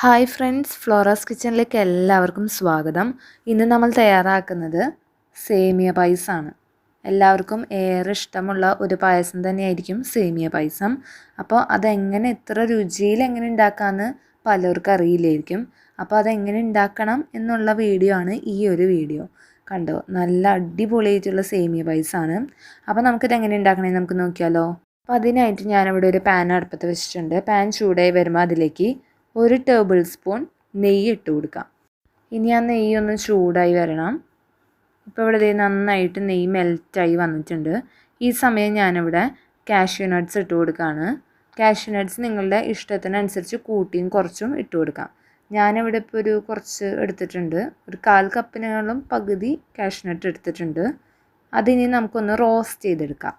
Hi friends Flora's കിച്ചണിലേക്ക് എല്ലാവർക്കും സ്വാഗതം. ഇന്ന് നമ്മൾ തയ്യാറാക്കുന്നത് സേമിയ പായസമാണ് എല്ലാവർക്കും ഏറെ ഇഷ്ടമുള്ള ഒരു പായസം തന്നെയായിരിക്കും സേമിയ പായസം. അപ്പോൾ അതെങ്ങനെ എത്ര രുചിയിൽ എങ്ങനെ ഉണ്ടാക്കാമെന്ന് പലർക്കും അറിയില്ലായിരിക്കും. അപ്പോൾ അതെങ്ങനെ ഉണ്ടാക്കണം എന്നുള്ള വീഡിയോ ആണ് ഈ ഒരു വീഡിയോ. കണ്ടോ നല്ല അടിപൊളിയായിട്ടുള്ള സേമിയ പായസമാണ് അപ്പോൾ നമുക്കിത് എങ്ങനെ ഉണ്ടാക്കണേ നമുക്ക് നോക്കിയാലോ. അപ്പോൾ അതിനായിട്ട് ഞാനിവിടെ ഒരു പാൻ അടുപ്പത്ത് വെച്ചിട്ടുണ്ട്. പാൻ ചൂടായി വരുമ്പോൾ അതിലേക്ക് ഒരു ടേബിൾ സ്പൂൺ നെയ്യ് ഇട്ട് കൊടുക്കാം. ഇനി ആ നെയ്യ് ഒന്ന് ചൂടായി വരണം. ഇപ്പോൾ ഇവിടെ ദേ നന്നായിട്ട് നെയ്യ് മെൽറ്റായി വന്നിട്ടുണ്ട്. ഈ സമയം ഞാനിവിടെ കാഷ്യൂ നട്ട്സ് ഇട്ട് കൊടുക്കുകയാണ് കാഷ്യൂ നട്ട്സ് നിങ്ങളുടെ ഇഷ്ടത്തിനനുസരിച്ച് കൂട്ടിയും കുറച്ചും ഇട്ട് കൊടുക്കാം. ഞാനിവിടെ ഇപ്പോൾ ഒരു കുറച്ച് എടുത്തിട്ടുണ്ട്. ഒരു കാൽ കപ്പിനോളം പകുതി കാഷ്യൂ നട്ട് എടുത്തിട്ടുണ്ട്. അതിനി നമുക്കൊന്ന് റോസ്റ്റ് ചെയ്തെടുക്കാം.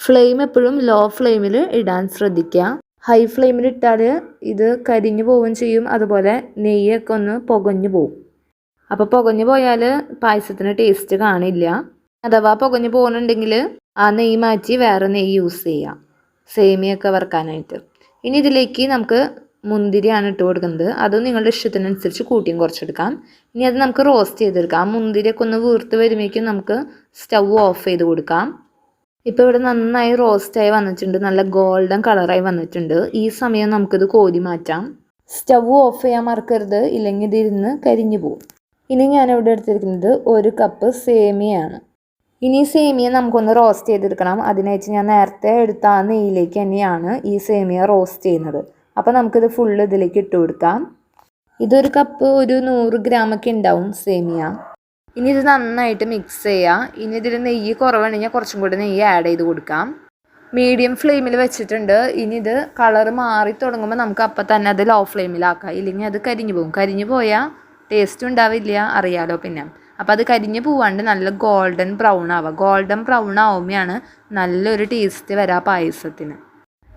ഫ്ലെയിം എപ്പോഴും ലോ ഫ്ലെയിമിൽ ഇടാൻ ശ്രദ്ധിക്കുക. ഹൈ ഫ്ലെയിമിൽ ഇട്ടാൽ ഇത് കരിഞ്ഞു പോവുകയും ചെയ്യും. അതുപോലെ നെയ്യൊക്കെ ഒന്ന് പുകഞ്ഞു പോവും. അപ്പോൾ പുകഞ്ഞു പോയാൽ പായസത്തിന് ടേസ്റ്റ് കാണില്ല. അഥവാ പുകഞ്ഞു പോകുന്നുണ്ടെങ്കിൽ ആ നെയ്യ് മാറ്റി വേറെ നെയ്യ് യൂസ് ചെയ്യാം. സേമിയൊക്കെ വറുക്കാനായിട്ട്. ഇനി ഇതിലേക്ക് നമുക്ക് മുന്തിരിയാണ് ഇട്ട് കൊടുക്കുന്നത്. അതും നിങ്ങളുടെ ഇഷ്ടത്തിനനുസരിച്ച് കൂട്ടിയും കുറച്ചെടുക്കാം. ഇനി അത് നമുക്ക് റോസ്റ്റ് ചെയ്തെടുക്കാം. ആ മുന്തിരിയൊക്കെ ഒന്ന് വീർത്ത് വരുമ്പോഴേക്കും നമുക്ക് സ്റ്റൗ ഓഫ് ചെയ്ത് കൊടുക്കാം. ഇപ്പോൾ ഇവിടെ നന്നായി റോസ്റ്റായി വന്നിട്ടുണ്ട് നല്ല ഗോൾഡൻ കളറായി വന്നിട്ടുണ്ട്. ഈ സമയം നമുക്കിത് കോരി മാറ്റാം. സ്റ്റവ് ഓഫ് ചെയ്യാൻ മറക്കരുത് ഇല്ലെങ്കിൽ ഇതിരുന്ന് കരിഞ്ഞു പോകും ഇനി ഞാൻ ഇവിടെ എടുത്തിരിക്കുന്നത് ഒരു കപ്പ് സേമിയാണ് ഇനി സേമിയ നമുക്കൊന്ന് റോസ്റ്റ് ചെയ്തെടുക്കണം. അതിനായിട്ട് ഞാൻ നേരത്തെ എടുത്ത ആ നെയ്യിലേക്ക് തന്നെയാണ് ഈ സേമിയ റോസ്റ്റ് ചെയ്യുന്നത്. അപ്പോൾ നമുക്കിത് ഫുള്ള് ഇതിലേക്ക് ഇട്ട് കൊടുക്കാം. ഇതൊരു കപ്പ് ഒരു നൂറ് ഗ്രാമൊക്കെ ഉണ്ടാവും സേമിയ. ഇനി ഇത് നന്നായിട്ട് മിക്സ് ചെയ്യുക ഇനി ഇതിൽ നെയ്യ് കുറവാണെങ്കിൽ കുറച്ചും കൂടി നെയ്യ് ആഡ് ചെയ്ത് കൊടുക്കാം. മീഡിയം ഫ്ലെയിമിൽ വെച്ചിട്ടുണ്ട്. ഇനി ഇത് കളർ മാറി തുടങ്ങുമ്പോൾ നമുക്ക് അപ്പം തന്നെ അത് ലോ ഫ്ലെയിമിലാക്കാം ഇല്ലെങ്കിൽ അത് കരിഞ്ഞു പോകും. കരിഞ്ഞു പോയാൽ ടേസ്റ്റ് ഉണ്ടാവില്ല. അറിയാലോ പിന്നെ. അപ്പോൾ അത് കരിഞ്ഞു പോവാണ്ട് നല്ല ഗോൾഡൻ ബ്രൗൺ ആവുക ഗോൾഡൻ ബ്രൗൺ ആവുമ്പോഴാണ് നല്ലൊരു ടേസ്റ്റ് വരാ പായസത്തിന്.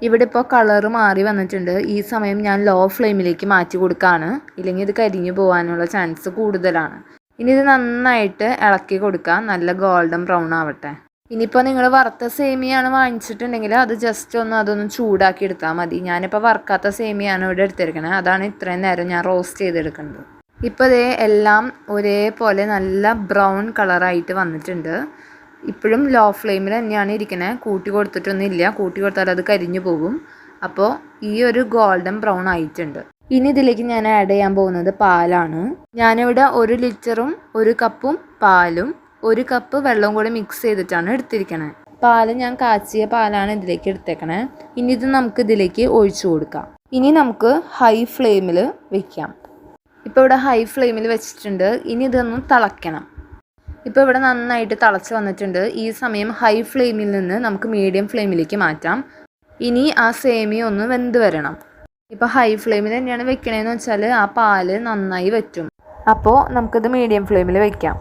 ഇവിടെ ഇപ്പോൾ കളർ മാറി വന്നിട്ടുണ്ട്. ഈ സമയം ഞാൻ ലോ ഫ്ലെയിമിലേക്ക് മാറ്റി കൊടുക്കുകയാണ് ഇല്ലെങ്കിൽ ഇത് കരിഞ്ഞു പോകാനുള്ള ചാൻസ് കൂടുതലാണ്. ഇനി ഇത് നന്നായിട്ട് ഇളക്കി കൊടുക്കാം. നല്ല ഗോൾഡൻ ബ്രൗൺ ആവട്ടെ. ഇനിയിപ്പോൾ നിങ്ങൾ വറുത്ത സേമിയാണ് വാങ്ങിച്ചിട്ടുണ്ടെങ്കിൽ അത് ജസ്റ്റ് ഒന്ന് അതൊന്ന് ചൂടാക്കി എടുത്താൽ മതി. ഞാനിപ്പോൾ വറുക്കാത്ത സേമിയാണ് ഇവിടെ എടുത്തിരിക്കണത് അതാണ് ഇത്രയും നേരം ഞാൻ റോസ്റ്റ് ചെയ്തെടുക്കുന്നത്. ഇപ്പോൾ ഇതേ എല്ലാം ഒരേപോലെ നല്ല ബ്രൗൺ കളറായിട്ട് വന്നിട്ടുണ്ട്. ഇപ്പോഴും ലോ ഫ്ലെയിമിൽ തന്നെയാണ് ഇരിക്കുന്നത് കൂട്ടി കൊടുത്തിട്ടൊന്നും ഇല്ല. കൂട്ടി കൊടുത്താൽ അത് കരിഞ്ഞു പോകും. അപ്പോൾ ഈ ഒരു ഗോൾഡൻ ബ്രൗൺ ആയിട്ടുണ്ട്. ഇനി ഇതിലേക്ക് ഞാൻ ആഡ് ചെയ്യാൻ പോകുന്നത് പാലാണ്. ഞാനിവിടെ ഒരു ലിറ്ററും ഒരു കപ്പും പാലും ഒരു കപ്പ് വെള്ളവും കൂടി മിക്സ് ചെയ്തിട്ടാണ് എടുത്തിരിക്കണേ. പാൽ ഞാൻ കാച്ചിയ പാലാണ് ഇതിലേക്ക് എടുത്തേക്കണേ. ഇനി ഇത് നമുക്ക് ഇതിലേക്ക് ഒഴിച്ചു കൊടുക്കാം. ഇനി നമുക്ക് ഹൈ ഫ്ലെയിമിൽ വെക്കാം. ഇപ്പോൾ ഇവിടെ ഹൈ ഫ്ലെയിമിൽ വെച്ചിട്ടുണ്ട്. ഇനി ഇതൊന്ന് തിളയ്ക്കണം ഇപ്പോൾ ഇവിടെ നന്നായിട്ട് തിളച്ച് വന്നിട്ടുണ്ട്. ഈ സമയം ഹൈ ഫ്ലെയിമിൽ നിന്ന് നമുക്ക് മീഡിയം ഫ്ലെയിമിലേക്ക് മാറ്റാം. ഇനി ആ സേമിയ ഒന്ന് വെന്ത് വരണം. ഇപ്പോൾ ഹൈ ഫ്ലെയിമിൽ തന്നെയാണ് വെക്കണേന്ന് വെച്ചാൽ ആ പാൽ നന്നായി വറ്റും. അപ്പോൾ നമുക്കിത് മീഡിയം ഫ്ലെയിമിൽ വെക്കാം.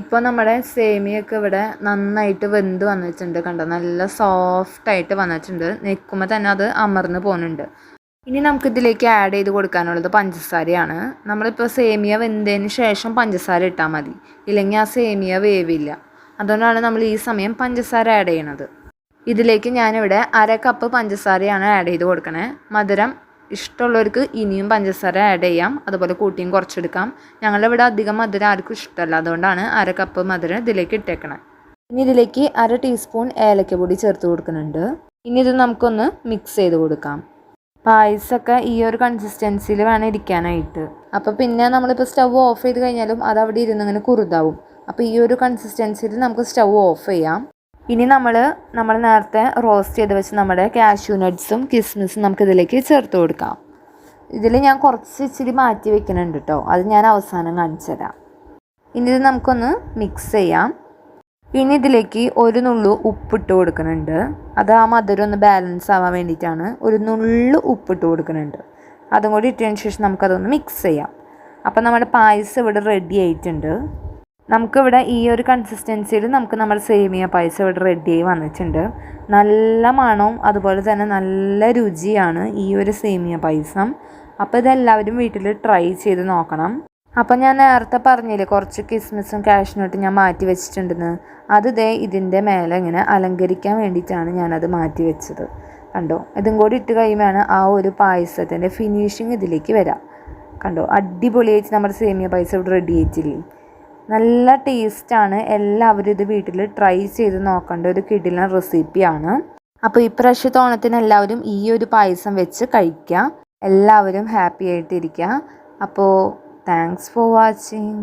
ഇപ്പോൾ നമ്മുടെ സേമിയൊക്കെ ഇവിടെ നന്നായിട്ട് വെന്ത് വന്നിട്ടുണ്ട് കണ്ടോ? നല്ല സോഫ്റ്റായിട്ട് വന്നിട്ടുണ്ട്. നിൽക്കുമ്പോൾ തന്നെ അത് അമർന്ന് പോകുന്നുണ്ട് ഇനി നമുക്കിതിലേക്ക് ആഡ് ചെയ്ത് കൊടുക്കാനുള്ളത് പഞ്ചസാരയാണ്. നമ്മളിപ്പോൾ സേമിയ വെന്തതിന് ശേഷം പഞ്ചസാര ഇട്ടാൽ മതി. ഇല്ലെങ്കിൽ ആ സേമിയ വേവില്ല. അതുകൊണ്ടാണ് നമ്മൾ ഈ സമയം പഞ്ചസാര ആഡ് ചെയ്യണത്. ഇതിലേക്ക് ഞാനിവിടെ അര കപ്പ് പഞ്ചസാരയാണ് ആഡ് ചെയ്ത് കൊടുക്കണേ. മധുരം ഇഷ്ടമുള്ളവർക്ക് ഇനിയും പഞ്ചസാര ആഡ് ചെയ്യാം. അതുപോലെ കൂട്ടിയും കുറച്ചെടുക്കാം. ഞങ്ങളുടെ ഇവിടെ അധികം മധുരം ആർക്കും ഇഷ്ടമല്ല. അതുകൊണ്ടാണ് അര കപ്പ് മധുരം ഇതിലേക്ക് ഇട്ടേക്കണേ. ഇനി ഇതിലേക്ക് അര ടീസ്പൂൺ ഏലക്കപ്പൊടി ചേർത്ത് കൊടുക്കുന്നുണ്ട്. ഇനി ഇത് നമുക്കൊന്ന് മിക്സ് ചെയ്ത് കൊടുക്കാം. പായസമൊക്കെ ഈ ഒരു കൺസിസ്റ്റൻസിയിൽ വേണം ഇരിക്കാനായിട്ട്. അപ്പോൾ പിന്നെ നമ്മളിപ്പോൾ സ്റ്റവ് ഓഫ് ചെയ്ത് കഴിഞ്ഞാലും അത് അവിടെ ഇരുന്ന് ഇങ്ങനെ കുറുതാവും. അപ്പോൾ ഈ ഒരു കൺസിസ്റ്റൻസിയിൽ നമുക്ക് സ്റ്റവ് ഓഫ് ചെയ്യാം. ഇനി നമ്മൾ നമ്മൾ നേരത്തെ റോസ്റ്റ് ചെയ്ത് വെച്ച് നമ്മുടെ കാഷ്യൂ നട്ട്സും കിസ്മിസും നമുക്ക് ഇതിലേക്ക് ചേർത്ത് കൊടുക്കാം. ഇതിൽ ഞാൻ കുറച്ച് ഇച്ചിരി മാറ്റി വെക്കുന്നുണ്ട് കേട്ടോ അത് ഞാൻ അവസാനം കാണിച്ചു തരാം. ഇനി ഇത് നമുക്കൊന്ന് മിക്സ് ചെയ്യാം. ഇനി ഇതിലേക്ക് ഒരു നുള്ളു ഉപ്പിട്ട് കൊടുക്കുന്നുണ്ട്. അത് ആ മധുരം ഒന്ന് ബാലൻസ് ആവാൻ വേണ്ടിയിട്ടാണ് ഒരു നുള്ളു ഉപ്പിട്ട് കൊടുക്കുന്നുണ്ട്. അതും കൂടി ഇട്ടതിന് ശേഷം നമുക്കതൊന്ന് മിക്സ് ചെയ്യാം. അപ്പോൾ നമ്മുടെ പായസം ഇവിടെ റെഡി ആയിട്ടുണ്ട്. നമുക്കിവിടെ ഈ ഒരു കൺസിസ്റ്റൻസിയിൽ നമുക്ക് നമ്മുടെ സേമിയ പായസം ഇവിടെ റെഡി ആയി വന്നിട്ടുണ്ട്. നല്ല മണവും അതുപോലെ തന്നെ നല്ല രുചിയാണ് ഈ ഒരു സേമിയ പായസം അപ്പോൾ ഇതെല്ലാവരും വീട്ടിൽ ട്രൈ ചെയ്ത് നോക്കണം. അപ്പം ഞാൻ നേരത്തെ പറഞ്ഞില്ലേ കുറച്ച് കിസ്മിസും കാഷ്നോട്ടും ഞാൻ മാറ്റി വെച്ചിട്ടുണ്ടെന്ന്. അത് ദേ ഇതിന്റെ മേലെ ഇങ്ങനെ അലങ്കരിക്കാൻ വേണ്ടിയിട്ടാണ് ഞാനത് മാറ്റി വെച്ചത്. കണ്ടോ? ഇതും കൂടി ഇട്ട് കഴിയുമ്പോഴാണ് ആ ഒരു പായസത്തിന്റെ ഫിനിഷിങ് ഇതിലേക്ക് വരാം. കണ്ടോ? അടിപൊളിയായിട്ട് നമ്മുടെ സേമിയ പായസം ഇവിടെ റെഡി ആയിട്ടില്ലേ? നല്ല ടേസ്റ്റാണ്. എല്ലാവരും ഇത് വീട്ടിൽ ട്രൈ ചെയ്ത് നോക്കേണ്ട ഒരു കിടിലൻ റെസിപ്പിയാണ്. അപ്പോൾ ഇപ്രാവശ്യത്തെ ഓണത്തിന് എല്ലാവരും ഈ ഒരു പായസം വെച്ച് കഴിക്കുക എല്ലാവരും ഹാപ്പി ആയിട്ടിരിക്കുക അപ്പോൾ താങ്ക്സ് ഫോർ വാച്ചിങ്